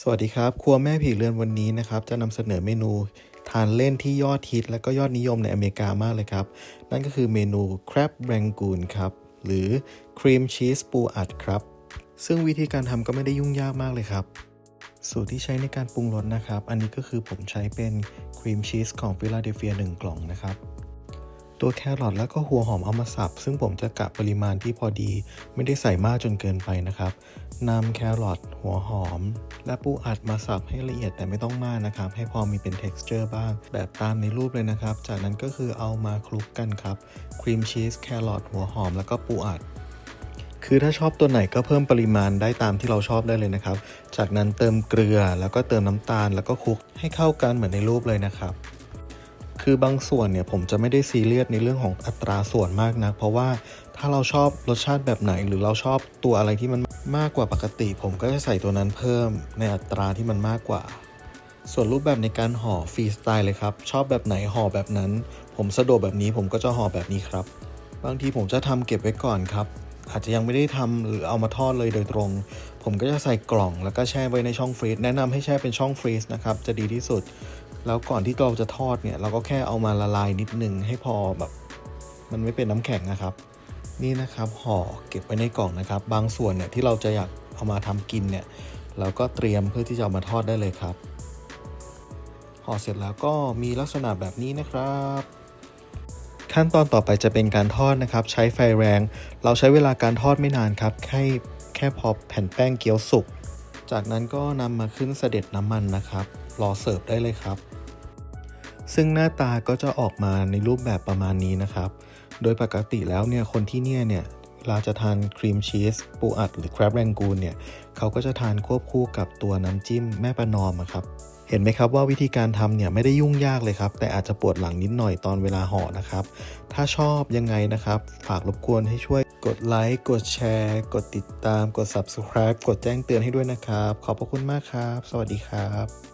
สวัสดีครับ ครัวแม่ผีเรือนวันนี้นะครับ จะนำเสนอเมนูทานเล่นที่ยอดฮิตและก็ยอดนิยมในอเมริกามากเลยครับ นั่นก็คือเมนู crab rangoon ครับ หรือ cream cheese ปูอัดครับ ซึ่งวิธีการทำก็ไม่ได้ยุ่งยากมากเลยครับ สูตรที่ใช้ในการปรุงรสนะครับ อันนี้ก็คือผมใช้เป็นครีมชีสของฟิลาเดลเฟีย1กล่องนะครับ ตัวแครอทแล้วก็หัวหอมเอามาสับ ซึ่งผมจะกะปริมาณที่พอดี ไม่ได้ใส่มากจนเกินไปนะครับนำแครอทหัวหอม และปูอัดมาสับให้ละเอียดแต่ไม่ต้องมากนะครับ ให้พอมีเป็น texture บ้าง แบบตามในรูปเลยนะครับ จากนั้นก็คือเอามาคลุกกันครับครีมชีสแครอทหัวหอมแล้วก็ปูอัดคือถ้าชอบตัวไหนก็เพิ่มปริมาณได้ตามที่เราชอบได้เลยนะครับ จากนั้นเติมเกลือแล้วก็เติมน้ำตาล แล้วก็คลุกให้เข้ากันเหมือนในรูปเลยนะครับ คือบางส่วนเนี่ยผมจะไม่ได้ซีเรียสในเรื่องของอัตราส่วนมากนะเพราะว่าถ้าเราชอบรสชาติแบบไหน หรือเราชอบตัวอะไรที่มันมากกว่าปกติ ผมก็จะใส่ตัวนั้นเพิ่มในอัตราที่มันมากกว่า ส่วนรูปแบบในการห่อฟรีสไตล์เลยครับ ชอบแบบไหนห่อแบบนั้น ผมสะดวกแบบนี้ผมก็จะห่อแบบนี้ครับ บางทีผมจะทำเก็บไว้ก่อนครับ อาจจะยังไม่ได้ทำหรือเอามาทอดเลยโดยตรง ผมก็จะใส่กล่องแล้วก็แช่ไว้ในช่องฟรีซแนะนำให้แช่เป็นช่องฟรีซนะครับจะดีที่สุด แล้วก่อนที่เราจะทอดเนี่ย เราก็แค่เอามาละลายนิดนึงให้พอแบบ มันไม่เป็นน้ำแข็งนะครับ นี่นะครับห่อเก็บไว้ในกล่องนะครับ บางส่วนเนี่ยที่เราจะอยากเอามาทำกินเนี่ย เราก็เตรียมเพื่อที่จะเอามาทอดได้เลยครับห่อเสร็จแล้วก็มีลักษณะแบบนี้นะครับ ขั้นตอนต่อไปจะเป็นการทอดนะครับ ใช้ไฟแรง เราใช้เวลาการทอดไม่นานครับแค่แค่พอแผ่นแป้งเกี๊ยวสุก จากนั้นก็นำมาขึ้นเสด็จน้ำมันนะครับ รอเสิร์ฟได้เลยครับ ซึ่งหน้าตาก็จะออกมาในรูปแบบประมาณนี้นะครับ โดยปกติแล้วเนี่ยคนที่เนี่ยเนี่ยเวลาจะทานครีมชีสปูอัดหรือแครบแรงกูนเนี่ยเขาก็จะทานควบคู่กับตัวน้ำจิ้มแม่ประนอมครับ เห็นไหมครับว่าวิธีการทำเนี่ยไม่ได้ยุ่งยากเลยครับ แต่อาจจะปวดหลังนิดหน่อยตอนเวลาห่อนะครับ ถ้าชอบยังไงนะครับ ฝากรบกวนให้ช่วย กดไลค์ กดแชร์ กดติดตาม กด subscribe กดแจ้งเตือนให้ด้วยนะครับ ขอบพระคุณมากครับ สวัสดีครับ